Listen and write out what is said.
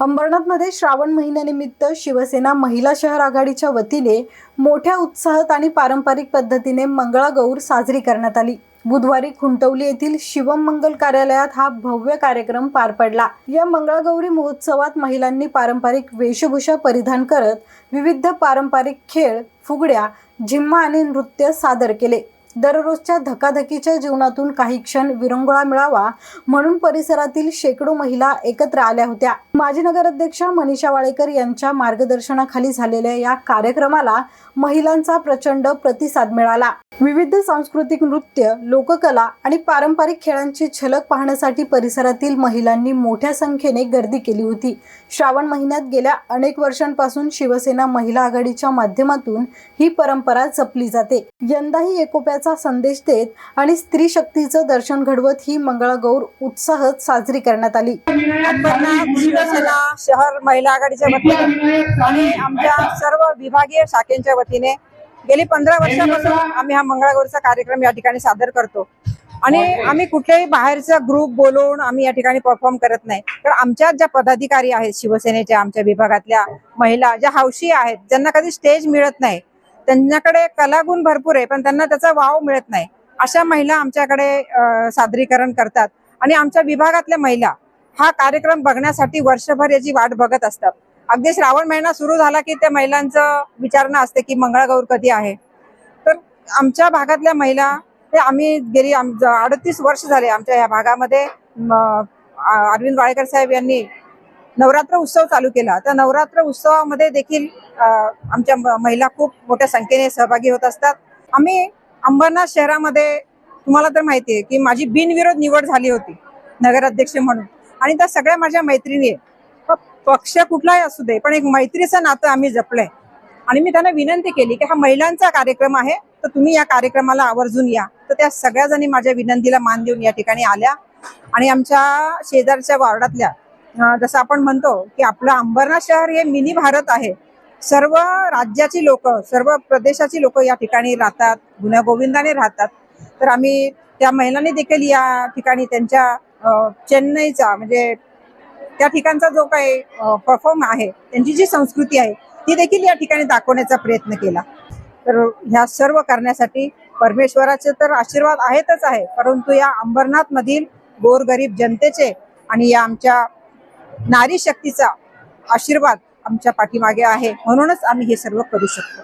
अंबरनाथमध्ये श्रावण महिन्यानिमित्त शिवसेना महिला शहर आघाडीच्या वतीने मोठ्या उत्साहात आणि पारंपरिक पद्धतीने मंगळागौर साजरी करण्यात आली. बुधवारी खुंटवली येथील शिवम मंगल कार्यालयात हा भव्य कार्यक्रम पार पडला. या मंगळागौरी महोत्सवात महिलांनी पारंपरिक वेशभूषा परिधान करत विविध पारंपरिक खेळ फुगड्या झिम्मा आणि नृत्य सादर केले. दररोजच्या धकाधकीच्या जीवनातून काही क्षण विरंगुळा मिळावा म्हणून परिसरातील शेकडो महिला एकत्र आल्या होत्या. माजी नगराध्यक्षा मनीषा वाळेकर यांच्या मार्गदर्शनाखाली झालेल्या या कार्यक्रमाला महिलांचा प्रचंड प्रतिसाद मिळाला. विविध सांस्कृतिक नृत्य लोककला आणि पारंपरिक खेळांची झलक पाहण्यासाठी परिसरातील महिलांनी मोठ्या संख्येने गर्दी केली होती. श्रावण महिन्यात गेल्या अनेक वर्षांपासून शिवसेना महिला आघाडीच्या माध्यमातून ही परंपरा जपली जाते. यंदाही एकोप्याचा संदेश देत आणि स्त्री शक्तीचं दर्शन घडवत ही मंगळागौर उत्साहात साजरी करण्यात आली. शिवसेना शहर महिला आघाडीच्या वतीने आणि आमच्या सर्व विभागीय शाखेच्या वतीने गेली पंधरा वर्षापासून आम्ही हा मंगळागौरचा कार्यक्रम या ठिकाणी सादर करतो. आणि आम्ही कुठल्याही बाहेरचा ग्रुप बोलवून आम्ही या ठिकाणी परफॉर्म करत नाही. तर आमच्या ज्या पदाधिकारी आहेत शिवसेनेच्या आमच्या विभागातल्या महिला ज्या हौशी आहेत ज्यांना कधी स्टेज मिळत नाही त्यांच्याकडे कलागुण भरपूर आहे पण त्यांना त्याचा वाव मिळत नाही. अशा महिला आमच्याकडे सादरीकरण करतात. आणि आमच्या विभागातल्या महिला हा कार्यक्रम बघण्यासाठी वर्षभर याची वाट बघत असतात. अगदी श्रावण महिना सुरू झाला की त्या महिलांचं विचारणं असते की मंगळागौर कधी आहे. तर आमच्या भागातल्या महिला ते आम्ही गेली अडतीस वर्ष झाले आमच्या या भागामध्ये. अरविंद वाळेकर साहेब यांनी नवरात्र उत्सव चालू केला. त्या नवरात्र उत्सवामध्ये देखील आमच्या महिला खूप मोठ्या संख्येने सहभागी होत असतात. आम्ही अंबरनाथ शहरामध्ये तुम्हाला तर माहिती आहे की माझी बिनविरोध निवड झाली होती नगराध्यक्ष म्हणून. आणि त्या सगळ्या माझ्या मैत्रिणी आहे. पक्ष कुठलाही असू दे पण एक मैत्रीचं नातं आम्ही जपलंय. आणि मी त्यांना विनंती केली की हा महिलांचा कार्यक्रम आहे तर तुम्ही या कार्यक्रमाला आवर्जून या. तर त्या सगळ्या जणी माझ्या विनंतीला मान देऊन या ठिकाणी आल्या. आणि आमच्या शेजारच्या वार्डातल्या जसं आपण म्हणतो की आपलं अंबरनाथ शहर हे मिनी भारत आहे. सर्व राज्याची लोक सर्व प्रदेशाची लोक या ठिकाणी राहतात गुण्यागोविंदाने राहतात. तर आम्ही त्या महिलांनी देखील या ठिकाणी त्यांच्या चेन्नईचा म्हणजे त्या ठिकाणचा जो काही परफॉर्म आहे त्यांची जी संस्कृती आहे ती देखील या ठिकाणी दाखवण्याचा प्रयत्न केला. तर ह्या सर्व करण्यासाठी परमेश्वराचे तर आशीर्वाद आहेतच आहे परंतु या अंबरनाथ मधील गोरगरीब जनतेचे आणि या आमच्या नारी शक्तीचा आशीर्वाद आमच्या पाठीमागे आहे. म्हणूनच आम्ही हे सर्व करू शकतो.